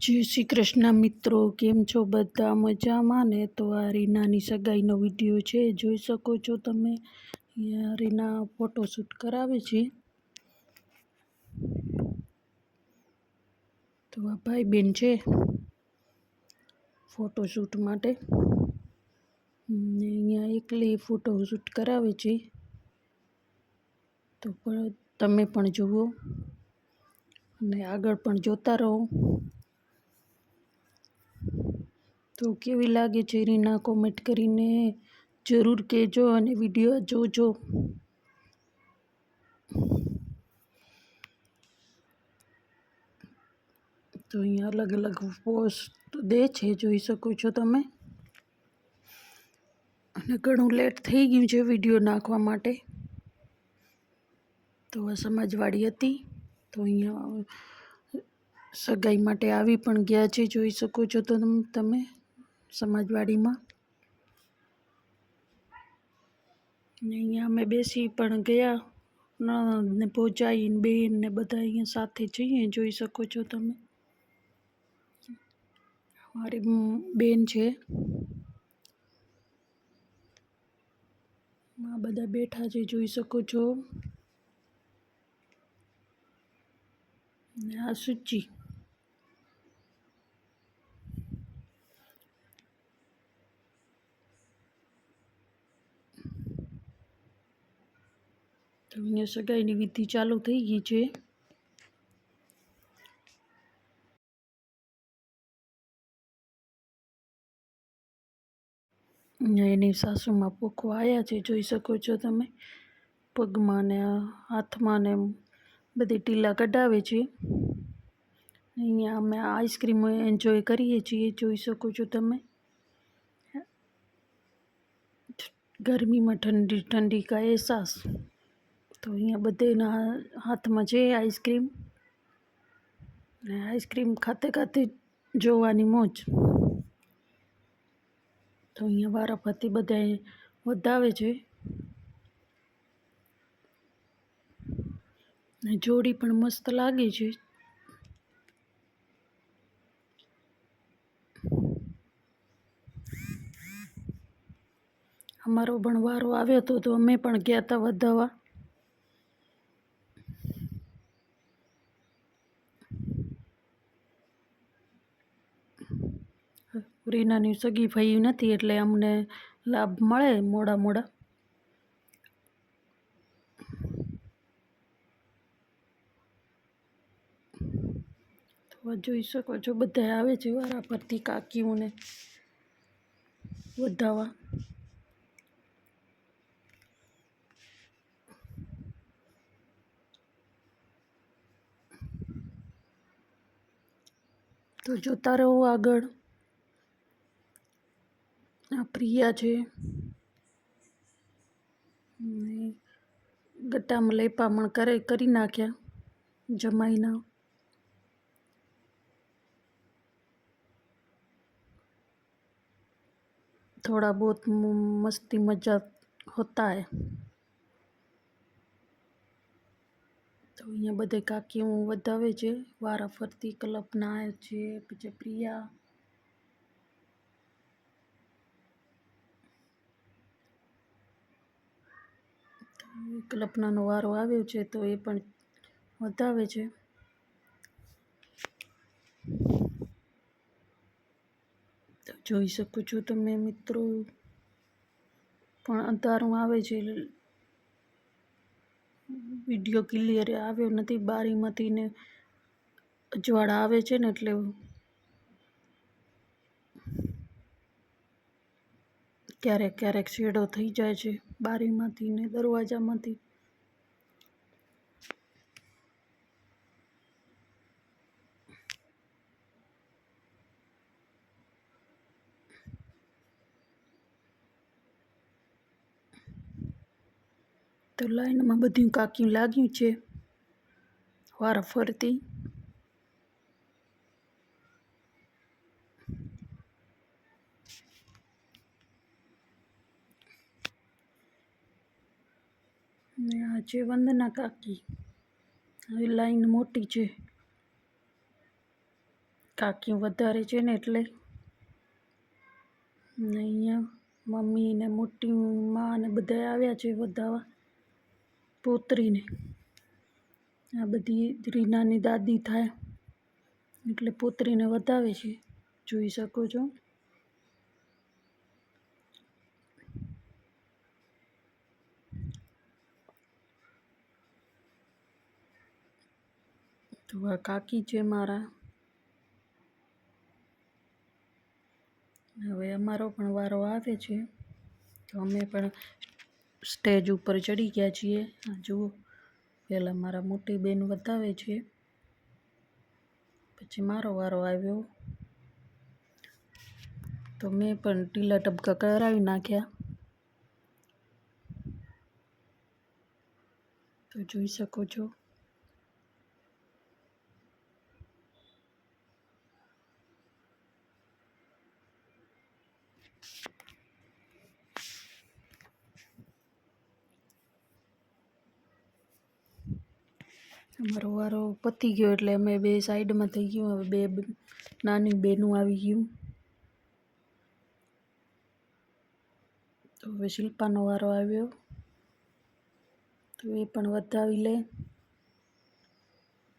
જય શ્રી કૃષ્ણ મિત્રો, કેમ છો બધા? મજામાં ને? તો આ રીનાની સગાઈનો વીડિયો છે, જોઈ શકો છો તમે. રીના ફોટોશૂટ કરાવે છે. તો આ ભાઈ બેન છે ફોટોશૂટ માટે. અહીંયા એકલી ફોટોશૂટ કરાવે છે. તો પણ તમે પણ જુઓ અને આગળ પણ જોતા રહો. તો કેવી લાગે છે રીના કોમેન્ટ કરીને જરૂર કહેજો અને વીડિયો જોજો. તો અહીંયા અલગ અલગ પોસ્ટ દે છે, જોઈ શકો છો તમે. અને ઘણું લેટ થઈ ગયું છે વીડિયો નાખવા માટે. તો આ સમાજવાળી હતી. તો અહીંયા સગાઈ માટે આવી પણ ગયા છે, જોઈ શકો છો તો તમે. સમાજવાડીમાં. ને અહીંયા અમે બેસી પણ ગયા. નણંદ ને પહોંચાઈ બેન ને બધા અહીંયા સાથે જઈએ, જોઈ શકો છો તમે. મારી બેન છે. આ બધા બેઠા છે, જોઈ શકો છો. ને આ સૂચી. તો અહીંયા સગાઈની વિધિ ચાલુ થઈ ગઈ છે. એની સાસુમાં પોખવા આવ્યા છે, જોઈ શકો છો તમે. પગમાં ને હાથમાં ને બધી ટીલા કઢાવે છે. અહીંયા અમે આઈસ્ક્રીમ એન્જોય કરીએ છીએ, જોઈ શકો છો તમે. ગરમીમાં ઠંડી ઠંડી કા અહેસાસ તો અહીંયા બધેના હાથમાં છે આઈસ્ક્રીમ. ને આઈસ્ક્રીમ ખાતે ખાતે જોવાની મોજ. તો અહીંયા વારાફરતી બધા વધાવે છે. ને જોડી પણ મસ્ત લાગે છે. અમારો પણ વારો આવ્યો હતો તો અમે પણ ગયા હતા વધાવવા રીનાની સગી ભાઈ નથી એટલે અમને લાભ મળે મોડા મોડા. તો જોઈ શકો છો બધા આવે છે વારા પરથી કાકીઓને વધાવા. તો જોતા રહો આગળ. પ્રિયા છે. ગટ્ટામાં લેપામણ કરે, કરી નાખ્યા જમાઈના. થોડા બહુત મસ્તી મજા હોતા હે તો અહીંયા બધે કાકીઓ વધાવે છે વારા ફરતી કલ્પના છે, પછી પ્રિયા. કલ્પનાનો વારો આવ્યો છે તો એ પણ વધાવે છે. તો જોઈ શકો છો તમે મિત્રો. પણ અંધારું આવે છે. વીડિયો ક્લિયર આવ્યો નથી. બારીમાંથી ને અજવાળા આવે છે ને એટલે ક્યારેક ક્યારેક શેડો થઈ જાય છે બારીમાંથી ને દરવાજામાંથી. તો લાઈનમાં બધું કાક્યું લાગ્યું છે. વારા ફરતી. ને આ છે વંદના કાકી હવે લાઈન મોટી છે. કાકી વધારે છે ને એટલે ને અહીંયા મમ્મી ને મોટી માં ને બધા આવ્યા છે વધાવા, પોતરીને. આ બધી રીનાની દાદી થાય, એટલે પોતરીને વધાવે છે. જોઈ શકો છો. તો આ કાકી છે મારા. હવે અમારો પણ વારો આવે છે. તો અમે પણ સ્ટેજ ઉપર ચડી ગયા છીએ. આ જુઓ પહેલાં મારા મોટી બેન બતાવે છે. પછી મારો વારો આવ્યો. તો મેં પણ ટીલા ટપકા કરાવી નાખ્યા. તો જોઈ શકો છો. અમારો વારો પતી ગયો એટલે અમે બે સાઈડમાં થઈ ગયું. હવે બે નાની બેનું આવી ગયું. તો હવે શિલ્પાનો વારો આવ્યો. તો એ પણ વધાવી લે.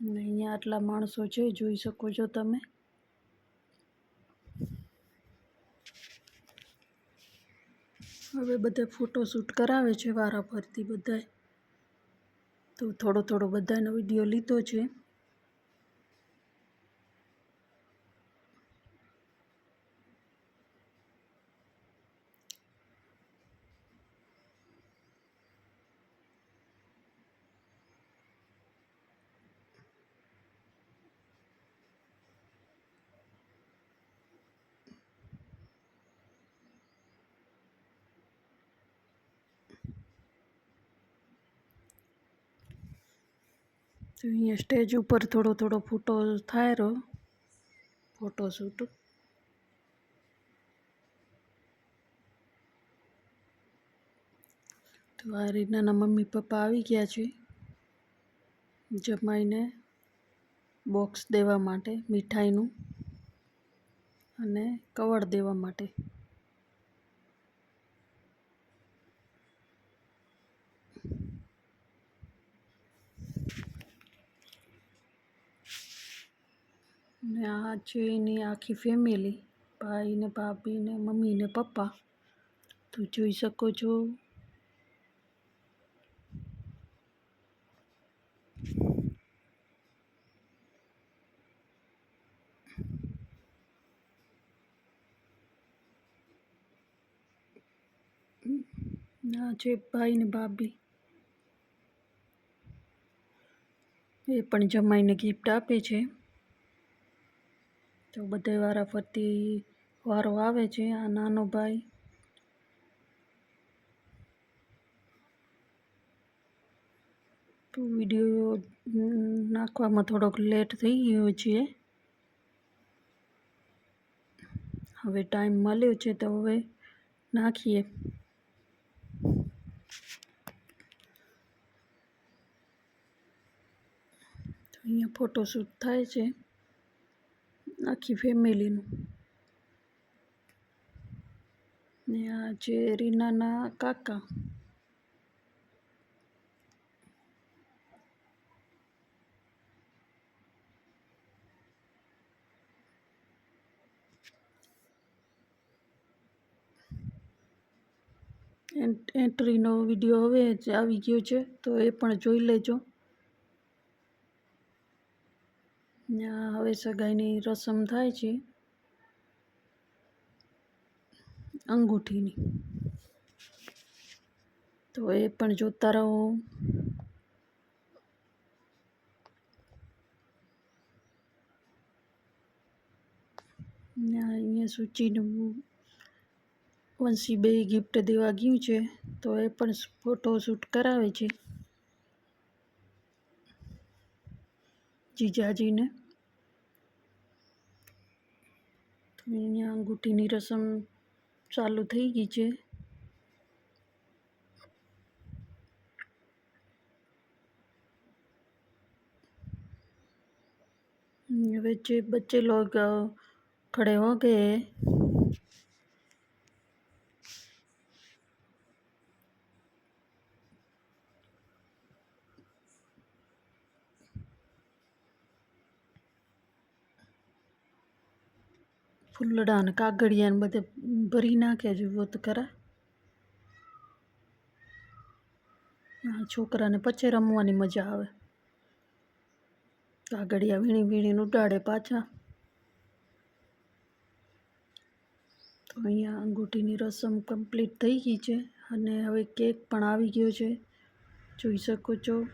અહીંયા આટલા માણસો છે, જોઈ શકો છો તમે. હવે બધા ફોટોશૂટ કરાવે છે વારા ફરતી બધાય. તો થોડો થોડો બધાનો વીડિયો લીધો છે. તો અહીંયા સ્ટેજ ઉપર થોડો થોડો ફોટો થાય રહ્યો. ફોટોશૂટ તો આ રીતના મમ્મી પપ્પા આવી ગયા છે. જમાઈને બોક્સ દેવા માટે, મીઠાઈનું અને કવર દેવા માટે. ને આ છે એની આખી ફેમિલી ભાઈ ને ભાભી ને મમ્મી ને પપ્પા, તો જોઈ શકો છો. ના છે ભાઈ ને ભાભી, એ પણ જમાઈને ગિફ્ટ આપે છે. તો બધે વારા ફરતી વારો આવે છે આ નાનો ભાઈ. તો વીડિયો નાખવામાં થોડોક લેટ થઈ ગયો છે. હવે ટાઈમ મળ્યો છે તો હવે નાખીએ. અહીંયા ફોટોશૂટ થાય છે. આખી ફેમિલીનું. ને આ છે રીનાના કાકા. એન્ટ્રીનો વીડિયો હવે જ આવી ગયો છે, તો એ પણ જોઈ લેજો ને આ હવે સગાઈની રસમ થાય છે. અંગૂઠીની. તો એ પણ જોતા રહો. અહીંયા સૂચિનું વંશી બે ગિફ્ટ દેવા ગયું છે, તો એ પણ ફોટો શૂટ કરાવે છે. જીજાજીને. તો અહીંયા અંગૂઠીની રસમ ચાલુ થઈ ગઈ છે હવે बच्चे बच्चे लोग अ, खड़े हो गए ફૂલડા અને કાગળિયા બધે ભરી નાખ્યા છે તો કરા. છોકરાને પછી રમવાની મજા આવે. કાગળિયા વીણી વીણીને ઉડાડે પાછા. તો અહીંયા અંગૂઠીની રસમ કમ્પ્લીટ થઈ ગઈ છે અને હવે કેક પણ આવી ગયો છે. જોઈ શકો છો.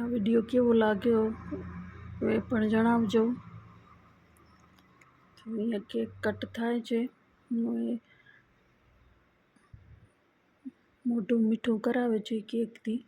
આ વીડિયો કેવો લાગ્યો? એ પણ જણાવજો. અહીંયા કેક કટ થાય છે. મોઢું મીઠું કરાવે છે કેકથી.